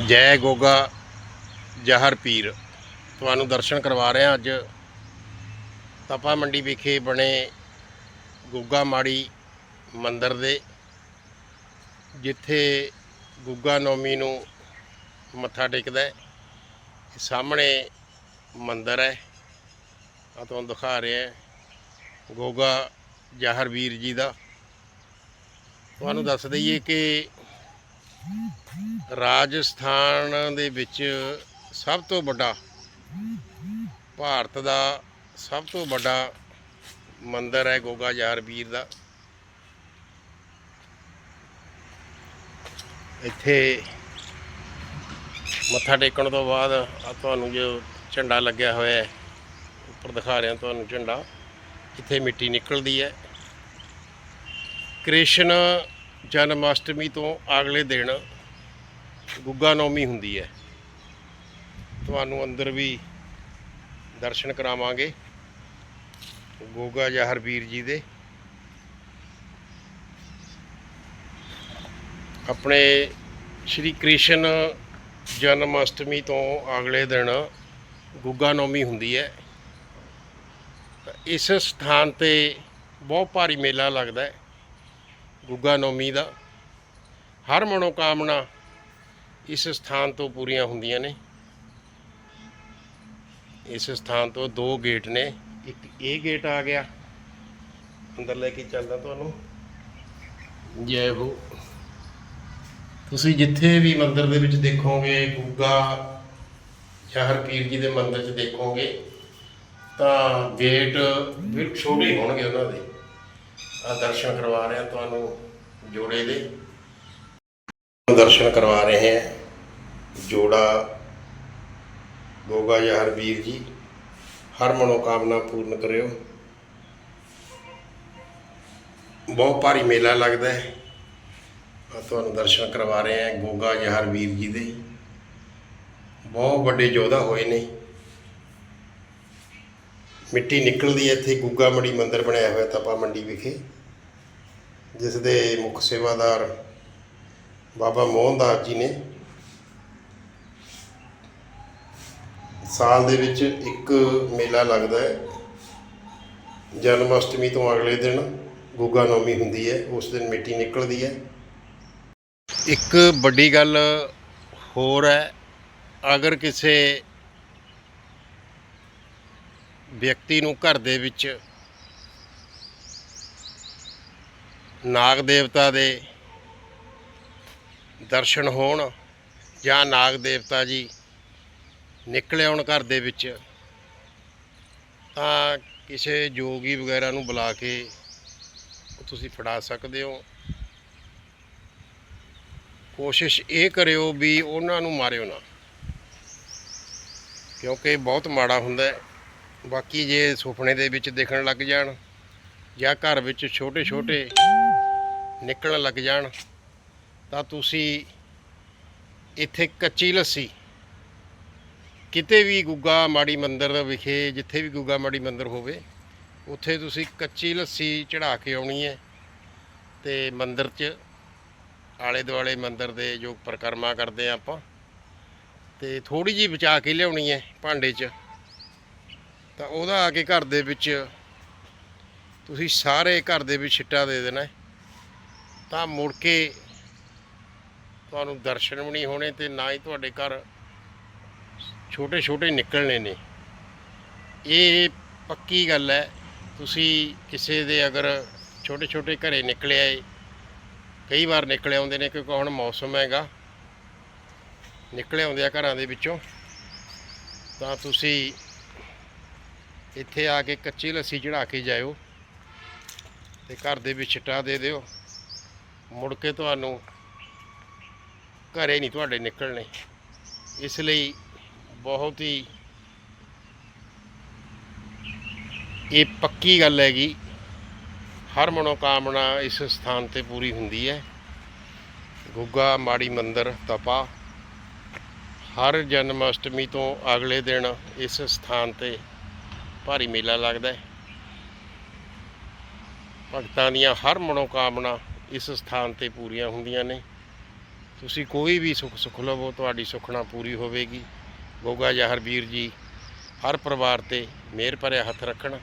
ਜੈ ਗੋਗਾ, ਜਹਰ ਪੀਰ। ਤੁਹਾਨੂੰ ਦਰਸ਼ਨ ਕਰਵਾ ਰਹੇ ਹਾਂ ਅੱਜ। ਤਪਾ ਮੰਡੀ ਵਿਖੇ ਬਣੇ ਗੋਗਾ ਮਾੜੀ ਮੰਦਰ ਦੇ, ਜਿੱਥੇ ਗੁੱਗਾ ਨੌਮੀ ਨੂੰ ਮੱਥਾ ਟੇਕਦਾ ਹੈ। ਸਾਹਮਣੇ ਮੰਦਰ ਹੈ। ਆ ਤੁਹਾਨੂੰ ਦਿਖਾ ਰਿਹਾ ਗੋਗਾ ਜਹਰਵੀਰ ਜੀ ਦਾ। ਤੁਹਾਨੂੰ ਦੱਸ ਦਈਏ ਕਿ ਰਾਜਸਥਾਨ ਦੇ ਵਿੱਚ ਸਭ ਤੋਂ ਵੱਡਾ ਭਾਰਤ ਦਾ ਸਭ ਤੋਂ ਵੱਡਾ ਮੰਦਿਰ ਹੈ ਗੋਗਾ ਯਾਰ ਵੀਰ ਦਾ। ਇੱਥੇ ਮੱਥਾ ਟੇਕਣ ਤੋਂ ਬਾਅਦ ਆ ਤੁਹਾਨੂੰ ਜੋ ਝੰਡਾ ਲੱਗਿਆ ਹੋਇਆ ਹੈ, ਉੱਪਰ ਦਿਖਾ ਰਿਹਾ ਤੁਹਾਨੂੰ ਝੰਡਾ ਇੱਥੇ ਮਿੱਟੀ ਨਿਕਲਦੀ ਹੈ। ਕ੍ਰਿਸ਼ਨ ਜਨਮ ਅਸ਼ਟਮੀ ਤੋਂ ਅਗਲੇ ਦਿਨ ਗੁੱਗਾ ਨੌਮੀ ਹੁੰਦੀ ਹੈ। ਤੁਹਾਨੂੰ ਅੰਦਰ ਵੀ ਦਰਸ਼ਨ ਕਰਾਵਾਂਗੇ। ਗੋਗਾ ਜਹਰ ਵੀਰ ਜੀ ਦੇ। ਆਪਣੇ ਸ਼੍ਰੀ ਕ੍ਰਿਸ਼ਨ ਜਨਮ ਅਸ਼ਟਮੀ ਤੋਂ ਅਗਲੇ ਦਿਨ ਗੁੱਗਾ ਨੌਮੀ ਹੁੰਦੀ ਹੈ। ਇਸ ਸਥਾਨ ਤੇ ਬਹੁਤ ਭਾਰੀ ਮੇਲਾ ਲੱਗਦਾ ਹੈ ਗੁੱਗਾ ਨੌਮੀ ਦਾ। ਹਰ ਮਨੋਕਾਮਨਾ ਇਸ ਸਥਾਨ ਤੋਂ ਪੂਰੀਆਂ ਹੁੰਦੀਆਂ ਨੇ। ਇਸ ਸਥਾਨ ਤੋਂ ਦੋ ਗੇਟ ਨੇ। ਇੱਕ ਇਹ ਗੇਟ ਆ ਗਿਆ। ਅੰਦਰ ਲੈ ਕੇ ਚੱਲਦਾ ਤੁਹਾਨੂੰ। ਜੈ ਹੋ। ਤੁਸੀਂ ਜਿੱਥੇ ਵੀ ਮੰਦਿਰ ਦੇ ਵਿੱਚ ਦੇਖੋਗੇ, ਗੁੱਗਾ ਜਾਂ ਪੀਰ ਜੀ ਦੇ ਮੰਦਿਰ 'ਚ ਦੇਖੋਗੇ, ਤਾਂ ਗੇਟ ਬਿਲਕੁਲ ਛੋਟੇ ਹੋਣਗੇ ਉਹਨਾਂ ਦੇ। ਆ ਦਰਸ਼ਨ ਕਰਵਾ ਰਿਹਾ ਤੁਹਾਨੂੰ ਜੋੜੇ ਦੇ। ਦਰਸ਼ਨ ਕਰਵਾ ਰਹੇ ਹਾਂ। ਜੋੜਾ ਗੋਗਾ ਯਾਰ ਵੀਰ ਜੀ, ਹਰ ਮਨੋਕਾਮਨਾ ਪੂਰਨ ਕਰਿਓ। ਬਹੁਤ ਭਾਰੀ ਮੇਲਾ ਲੱਗਦਾ ਹੈ। ਤੁਹਾਨੂੰ ਦਰਸ਼ਨ ਕਰਵਾ ਰਹੇ ਹਾਂ ਗੋਗਾ ਯਾਰ ਵੀਰ ਜੀ ਦੇ। ਬਹੁਤ ਵੱਡੇ ਯੋਧਾ ਹੋਏ ਨੇ। ਮਿੱਟੀ ਨਿਕਲਦੀ ਹੈ ਇੱਥੇ, ਗੁੱਗਾ ਮੜੀ ਮੰਦਿਰ ਬਣਿਆ ਹੋਇਆ, ਤਪਾ ਮੰਡੀ ਵਿਖੇ। ਜਿਸ ਦੇ ਮੁੱਖ ਸੇਵਾਦਾਰ ਬਾਬਾ ਮੋਹਨਦਾਸ ਜੀ ਨੇ ਸਾਲ ਦੇ ਵਿੱਚ ਇੱਕ ਮੇਲਾ ਲੱਗਦਾ ਹੈ। ਜਨਮ ਅਸ਼ਟਮੀ ਤੋਂ ਅਗਲੇ ਦਿਨ ਗੁੱਗਾ ਨੌਮੀ ਹੁੰਦੀ ਹੈ। ਉਸ ਦਿਨ ਮਿੱਟੀ ਨਿਕਲਦੀ ਹੈ। ਇੱਕ ਵੱਡੀ ਗੱਲ ਹੋਰ ਹੈ, ਅਗਰ ਕਿਸੇ ਵਿਅਕਤੀ ਨੂੰ ਘਰ ਦੇ ਵਿੱਚ ਨਾਗ ਦੇਵਤਾ ਦੇ ਦਰਸ਼ਨ ਹੋਣ ਜਾਂ ਨਾਗ ਦੇਵਤਾ ਜੀ ਨਿਕਲੇ ਆਉਣ ਘਰ ਦੇ ਵਿੱਚ, ਤਾਂ ਕਿਸੇ ਜੋਗੀ ਵਗੈਰਾ ਨੂੰ ਬੁਲਾ ਕੇ ਤੁਸੀਂ ਫੜਾ ਸਕਦੇ ਹੋ। ਕੋਸ਼ਿਸ਼ ਇਹ ਕਰਿਓ ਵੀ ਉਹਨਾਂ ਨੂੰ ਮਾਰਿਓ ਨਾ, ਕਿਉਂਕਿ ਬਹੁਤ ਮਾੜਾ ਹੁੰਦਾ ਹੈ। ਬਾਕੀ ਜੇ ਸੁਪਨੇ ਦੇ ਵਿੱਚ ਦੇਖਣ ਲੱਗ ਜਾਣ ਜਾਂ ਘਰ ਵਿੱਚ ਛੋਟੇ ਛੋਟੇ ਨਿਕਲਣ ਲੱਗ ਜਾਣ ਤਾਂ ਤੁਸੀਂ ਇੱਥੇ ਕੱਚੀ ਲੱਸੀ। ਕਿਤੇ ਵੀ ਗੁੱਗਾ ਮਾੜੀ ਮੰਦਰ ਵਿਖੇ, ਜਿੱਥੇ ਵੀ ਗੁੱਗਾ ਮਾੜੀ ਮੰਦਰ ਹੋਵੇ, ਉੱਥੇ ਤੁਸੀਂ ਕੱਚੀ ਲੱਸੀ ਚੜਾ ਕੇ ਆਉਣੀ ਹੈ। ਤੇ ਮੰਦਰ 'ਚ ਆਲੇ ਦੁਆਲੇ ਮੰਦਰ ਦੇ ਜੋ ਪ੍ਰਕਰਮਾ ਕਰਦੇ ਆ ਆਪਾਂ, ਤੇ ਥੋੜੀ ਜੀ ਬਚਾ ਕੇ ਲਿਆਉਣੀ ਹੈ ਭਾਂਡੇ 'ਚ। ਤਾਂ ਉਹਦਾ ਆ ਕੇ ਘਰ ਦੇ ਵਿੱਚ ਤੁਸੀਂ ਸਾਰੇ ਘਰ ਦੇ ਵਿੱਚ ਛਿੱਟਾ ਦੇ ਦੇਣਾ ਤਾਂ ਮੁੜ ਕੇ ਤੁਹਾਨੂੰ ਦਰਸ਼ਨ ਵੀ ਨਹੀਂ ਹੋਣੇ ਤੇ ਨਾ ਹੀ ਤੁਹਾਡੇ ਘਰ ਛੋਟੇ ਛੋਟੇ ਨਿਕਲਣੇ ਨੇ। ਇਹ ਪੱਕੀ ਗੱਲ ਹੈ, ਤੁਸੀਂ ਕਿਸੇ ਦੇ ਅਗਰ ਛੋਟੇ ਛੋਟੇ ਘਰੇ ਨਿਕਲੇ ਆਏ ਕਈ ਵਾਰ ਨਿਕਲੇ ਆਉਂਦੇ ਨੇ ਕਿਉਂਕਿ ਹੁਣ ਮੌਸਮ ਹੈਗਾ, ਨਿਕਲੇ ਆਉਂਦੇ ਆ ਘਰਾਂ ਦੇ ਵਿੱਚੋਂ, ਤਾਂ ਤੁਸੀਂ ਇੱਥੇ ਆ ਕੇ ਕੱਚੀ ਲੱਸੀ ਚੜਾ ਕੇ ਜਾਇਓ ਤੇ ਘਰ ਦੇ ਵਿੱਚ ਛਿੱਟਾ ਦੇ ਦਿਓ। ਮੁੜ ਕੇ ਤੁਹਾਨੂੰ ਘਰੇ ਨਹੀਂ ਤੁਹਾਡੇ ਨਿਕਲਣੇ। ਇਸ ਲਈ ਬਹੁਤ ਹੀ ਇਹ ਪੱਕੀ ਗੱਲ ਹੈਗੀ। ਹਰ ਮਨੋਕਾਮਨਾ ਇਸ ਸਥਾਨ ਤੇ ਪੂਰੀ ਹੁੰਦੀ ਹੈ। ਗੁੱਗਾ, ਮਾੜੀ ਮੰਦਰ, ਤਪਾ। ਹਰ ਜਨਮ ਅਸ਼ਟਮੀ ਤੋਂ ਅਗਲੇ ਦਿਨ ਇਸ ਸਥਾਨ ਤੇ ਭਾਰੀ ਮੇਲਾ ਲੱਗਦਾ ਹੈ। ਭਗਤਾਂ ਦੀਆਂ ਹਰ ਮਨੋਕਾਮਨਾ ਇਸ ਸਥਾਨ ਤੇ ਪੂਰੀਆਂ ਹੁੰਦੀਆਂ ਨੇ। ਤੁਸੀਂ ਕੋਈ ਵੀ ਸੁੱਖ ਸੁੱਖ ਲਵੋ, ਤੁਹਾਡੀ ਸੁਖਣਾ ਪੂਰੀ ਹੋਵੇਗੀ। ਗੋਗਾ ਜਹਰ ਵੀਰ ਜੀ, ਹਰ ਪਰਿਵਾਰ ਤੇ ਮਿਹਰ ਭਰਿਆ ਹੱਥ ਰੱਖਣ।